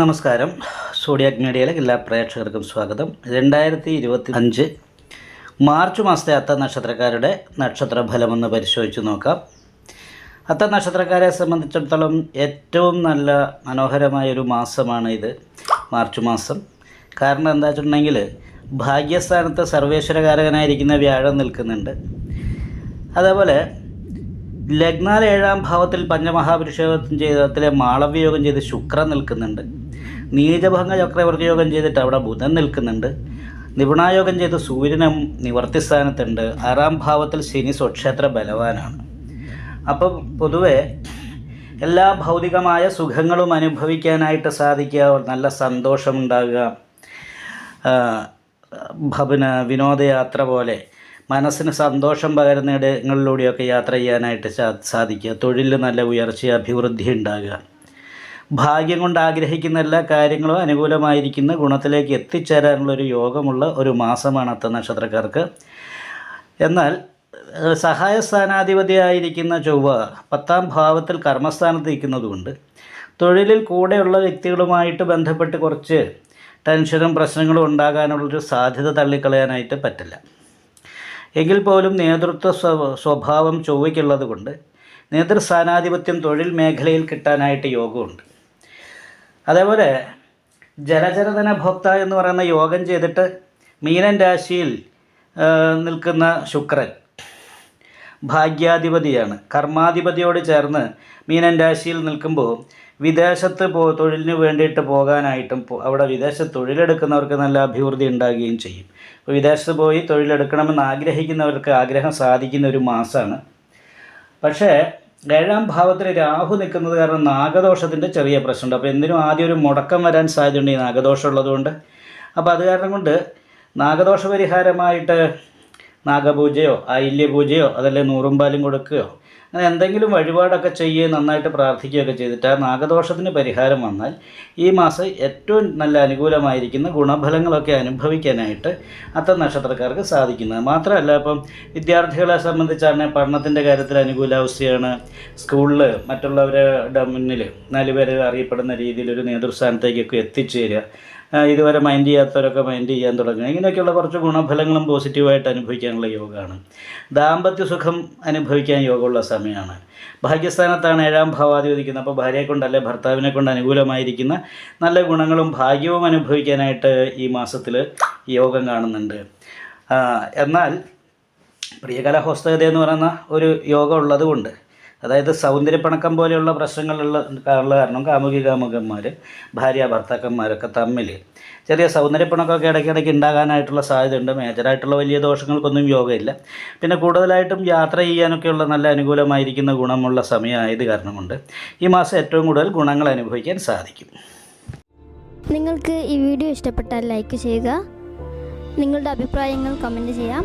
നമസ്കാരം. സോഡിയാക് മീഡിയയിലെ എല്ലാ പ്രേക്ഷകർക്കും സ്വാഗതം. രണ്ടായിരത്തി ഇരുപത്തി അഞ്ച് മാർച്ച് മാസത്തെ അത്ത നക്ഷത്രക്കാരുടെ നക്ഷത്ര ഫലമൊന്ന് പരിശോധിച്ച് നോക്കാം. അത്ത നക്ഷത്രക്കാരെ സംബന്ധിച്ചിടത്തോളം ഏറ്റവും നല്ല മനോഹരമായൊരു മാസമാണ് ഇത് മാർച്ച് മാസം. കാരണം എന്താ വെച്ചിട്ടുണ്ടെങ്കിൽ ഭാഗ്യസ്ഥാനത്ത് സർവേശ്വരകാരകനായിരിക്കുന്ന വ്യാഴം നിൽക്കുന്നുണ്ട്. അതേപോലെ ലഗ്നാൽ ഏഴാം ഭാവത്തിൽ പഞ്ചമഹാപുരുഷയോഗം ചെയ്തത്തിലെ മാളവ്യയോഗം ചെയ്ത് ശുക്രൻ നിൽക്കുന്നുണ്ട്. നീചഭംഗ ചക്രവർത്തി യോഗം ചെയ്തിട്ട് അവിടെ ബുധൻ നിൽക്കുന്നുണ്ട്. നിപുണായോഗം ചെയ്ത് സൂര്യനും നിവർത്തി സ്ഥാനത്തുണ്ട്. ആറാം ഭാവത്തിൽ ശനി സ്വക്ഷേത്ര ബലവാനാണ്. അപ്പം പൊതുവെ എല്ലാ ഭൗതികമായ സുഖങ്ങളും അനുഭവിക്കാനായിട്ട് സാധിക്കുക നല്ല സന്തോഷമുണ്ടാകുക പിന്നെ വിനോദയാത്ര പോലെ മനസ്സിന് സന്തോഷം പകരുന്ന ഇടങ്ങളിലൂടെയൊക്കെ യാത്ര ചെയ്യാനായിട്ട് സാധിക്കുക. തൊഴിലിൽ നല്ല ഉയർച്ച അഭിവൃദ്ധി ഉണ്ടാകുക. ഭാഗ്യം കൊണ്ട് ആഗ്രഹിക്കുന്ന എല്ലാ കാര്യങ്ങളും അനുകൂലമായിരിക്കുന്ന ഗുണത്തിലേക്ക് എത്തിച്ചേരാനുള്ള ഒരു യോഗമുള്ള ഒരു മാസമാണ് അത്ത നക്ഷത്രക്കാർക്ക്. എന്നാൽ സഹായ സ്ഥാനാധിപതിയായിരിക്കുന്ന ചൊവ്വ പത്താം ഭാവത്തിൽ കർമ്മസ്ഥാനത്ത് നിൽക്കുന്നതുകൊണ്ട് തൊഴിലിൽ കൂടെയുള്ള വ്യക്തികളുമായിട്ട് ബന്ധപ്പെട്ട് കുറച്ച് ടെൻഷനും പ്രശ്നങ്ങളും ഉണ്ടാകാനുള്ളൊരു സാധ്യത തള്ളിക്കളയാനായിട്ട് പറ്റില്ല. എങ്കിൽ പോലും നേതൃത്വ സ്വ- സ്വഭാവം ചൊവ്വയ്ക്കുള്ളത് കൊണ്ട് നേതൃസ്ഥാനാധിപത്യം തൊഴിൽ മേഖലയിൽ കിട്ടാനായിട്ട് യോഗമുണ്ട്. അതേപോലെ ജലചരദന ഭോക്ത എന്ന് പറയുന്ന യോഗം ചെയ്തിട്ട് മീനൻ രാശിയിൽ നിൽക്കുന്ന ശുക്രൻ ഭാഗ്യാധിപതിയാണ്. കർമാധിപതിയോട് ചേർന്ന് മീനൻ രാശിയിൽ നിൽക്കുമ്പോൾ വിദേശത്ത് പോ തൊഴിലിന് വേണ്ടിയിട്ട് പോകാനായിട്ടും അവിടെ വിദേശ തൊഴിലെടുക്കുന്നവർക്ക് നല്ല അഭിവൃദ്ധി ഉണ്ടാകുകയും ചെയ്യും. അപ്പോൾ വിദേശത്ത് പോയി തൊഴിലെടുക്കണമെന്ന് ആഗ്രഹിക്കുന്നവർക്ക് ആഗ്രഹം സാധിക്കുന്ന ഒരു മാസമാണ്. പക്ഷേ ഏഴാം ഭാവത്തിൽ രാഹു നിൽക്കുന്നത് കാരണം നാഗദോഷത്തിന്റെ ചെറിയ പ്രശ്നമുണ്ട്. അപ്പോൾ എന്തിനും ആദ്യം ഒരു മുടക്കം വരാൻ സാധ്യതയുണ്ട് ഈ നാഗദോഷം ഉള്ളതുകൊണ്ട്. അപ്പോൾ അത് കാരണം കൊണ്ട് നാഗദോഷ പരിഹാരമായിട്ട് നാഗപൂജയോ ആയില്യപൂജയോ അതല്ലേ നൂറുമ്പാലും കൊടുക്കുകയോ? അങ്ങനെ എന്തെങ്കിലും വഴിപാടൊക്കെ ചെയ്യുകയും നന്നായിട്ട് പ്രാർത്ഥിക്കുകയൊക്കെ ചെയ്തിട്ട് ആ നാഗദോഷത്തിന് പരിഹാരം വന്നാൽ ഈ മാസം ഏറ്റവും നല്ല അനുകൂലമായിരിക്കുന്ന ഗുണഫലങ്ങളൊക്കെ അനുഭവിക്കാനായിട്ട് അത്ത നക്ഷത്രക്കാർക്ക് സാധിക്കുന്നത്. മാത്രമല്ല ഇപ്പം വിദ്യാർത്ഥികളെ സംബന്ധിച്ചാണെങ്കിൽ പഠനത്തിന്റെ കാര്യത്തിൽ അനുകൂലാവസ്ഥയാണ് സ്കൂളിൽ മറ്റുള്ളവരുടെ മുന്നിൽ നാല് പേര് അറിയപ്പെടുന്ന രീതിയിൽ ഒരു നേതൃസ്ഥാനത്തേക്കൊക്കെ എത്തിച്ചേരുക. ഇതുവരെ മൈൻഡ് ചെയ്യാത്തവരൊക്കെ മൈൻഡ് ചെയ്യാൻ തുടങ്ങുക. ഇങ്ങനെയൊക്കെയുള്ള കുറച്ച് ഗുണഫലങ്ങളും പോസിറ്റീവായിട്ട് അനുഭവിക്കാനുള്ള യോഗമാണ്. ദാമ്പത്യ സുഖം അനുഭവിക്കാൻ യോഗമുള്ള സമയമാണ്. ഭാഗ്യസ്ഥാനത്താണ് ഏഴാം ഭാവാധിപതിക്കുന്നത്. അപ്പോൾ ഭാര്യയെ കൊണ്ടല്ലേ ഭർത്താവിനെ കൊണ്ട് അനുകൂലമായിരിക്കുന്ന നല്ല ഗുണങ്ങളും ഭാഗ്യവും അനുഭവിക്കാനായിട്ട് ഈ മാസത്തിൽ യോഗം കാണുന്നുണ്ട്. എന്നാൽ പ്രിയകല ഹോസ്തകത എന്ന് പറയുന്ന ഒരു യോഗം ഉള്ളതുകൊണ്ട് അതായത് സൗന്ദര്യപ്പണക്കം പോലെയുള്ള പ്രശ്നങ്ങളുള്ള കാരണം കാമുകി കാമുകന്മാർ ഭാര്യ ഭർത്താക്കന്മാരൊക്കെ തമ്മിൽ ചെറിയ സൗന്ദര്യപ്പണക്കമൊക്കെ ഇടയ്ക്കിടയ്ക്ക് ഉണ്ടാകാനായിട്ടുള്ള സാധ്യതയുണ്ട്. മേജറായിട്ടുള്ള വലിയ ദോഷങ്ങൾക്കൊന്നും യോഗയില്ല. പിന്നെ കൂടുതലായിട്ടും യാത്ര ചെയ്യാനൊക്കെയുള്ള നല്ല അനുകൂലമായിരിക്കുന്ന ഗുണമുള്ള സമയമായത് കാരണം കൊണ്ട് ഈ മാസം ഏറ്റവും കൂടുതൽ ഗുണങ്ങൾ അനുഭവിക്കാൻ സാധിക്കും. നിങ്ങൾക്ക് ഈ വീഡിയോ ഇഷ്ടപ്പെട്ടാൽ ലൈക്ക് ചെയ്യുക. നിങ്ങളുടെ അഭിപ്രായങ്ങൾ കമന്റ് ചെയ്യാം.